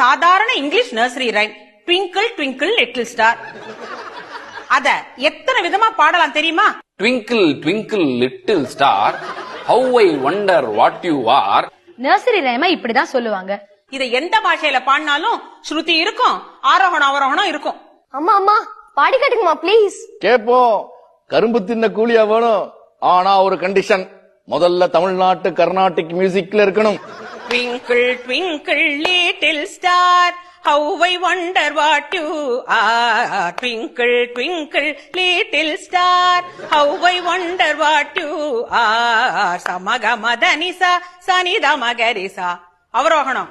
சாதாரண English nursery rhyme twinkle twinkle little star அத எத்தனை விதமா பாடலாம் தெரியுமா? Twinkle, twinkle, little star, how I wonder what you are. Nursery ரைமா இப்படிதான் சொல்லுவாங்க. இத எந்த பாஷையில பாடினாலும் ஸ்ருதி இருக்கும் ஆரோகணம் அவரோகணம் இருக்கும். அம்மா அம்மா பாடி காட்டுங்கம்மா ப்ளீஸ் கேப்போம். கரும்பு தின்ன கூலியா வேணும். ஆனா ஒரு கண்டிஷன் முதல்ல தமிழ்நாட்டு கர்நாடிக் மியூசிக்ல இருக்கணும் twinkle twinkle little star how I wonder what you are twinkle twinkle little star how I wonder what you are சமக மதனிசா சனித மகரிசா அவரோகணம்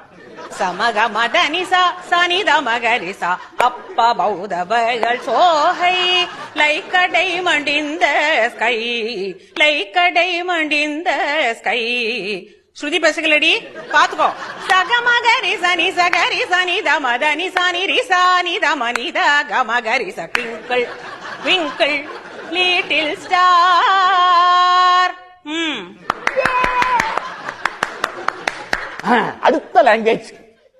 சமக மதனிசா சனித மகரிசா அப்ப பௌதவர்கள் சோகை. லைக்கடை மண்டிந்த ஸ்கை லைக்கடை மண்டிந்த ஸ்கை. ஸ்ருதி பசங்களடி பாத்துக்கோ சகமகரி சனி சகரி சனி தமதனி சனி ரிசானி தமனி த கமகரி ச ட்விங்கிள் ட்விங்கிள் லிட்டில் ஸ்டார். அடுத்த language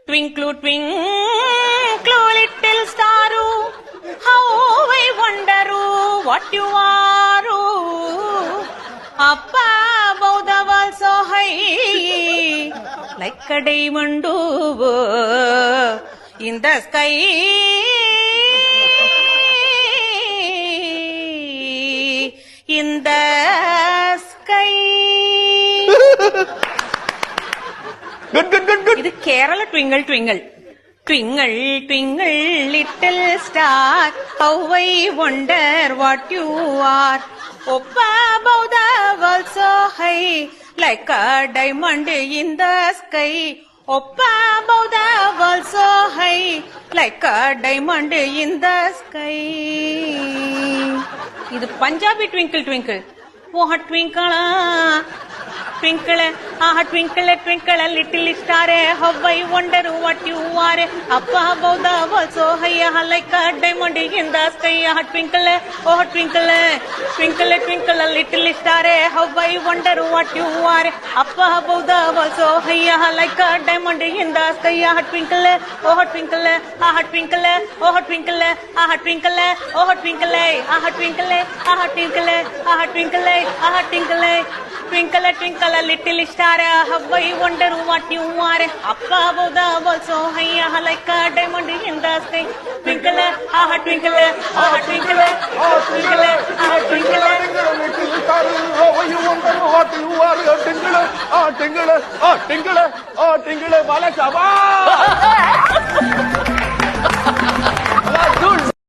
twinkle twinkle little star how I wonder what you are up above the world so high like a diamond in the sky இந்த sky In the sky. Good good good good இது Kerala twinkle twinkle twinkle twinkle little star how I wonder what you are up above the world so high like a diamond in the sky up above the world so high like a diamond in the sky இது Punjabi twinkle twinkle ஓஹ ட்விங்கிளா ட்விங்கிளை ah twinkle, twinkle, little star, how I wonder what you are. Up above the world so high, ah, like a diamond in the sky. Ah twinkle, oh twinkle, twinkle, twinkle, little star, how I wonder what you are. Up above the world so high, ah, like a diamond in the sky. Ah twinkle, oh twinkle, ah twinkle, oh twinkle, ah twinkle, oh twinkle, ah twinkle, ah twinkle, ah twinkle, ah twinkle. ah Twinkle, twinkle, little star, how I wonder what you are. Up above the world so high, ah, like a diamond in the sky. Twinkle, ah, twinkle, ah, twinkle, ah, twinkle, ah, twinkle. Tinkle ah tinkle ah tinkle ah tinkle பாலசபா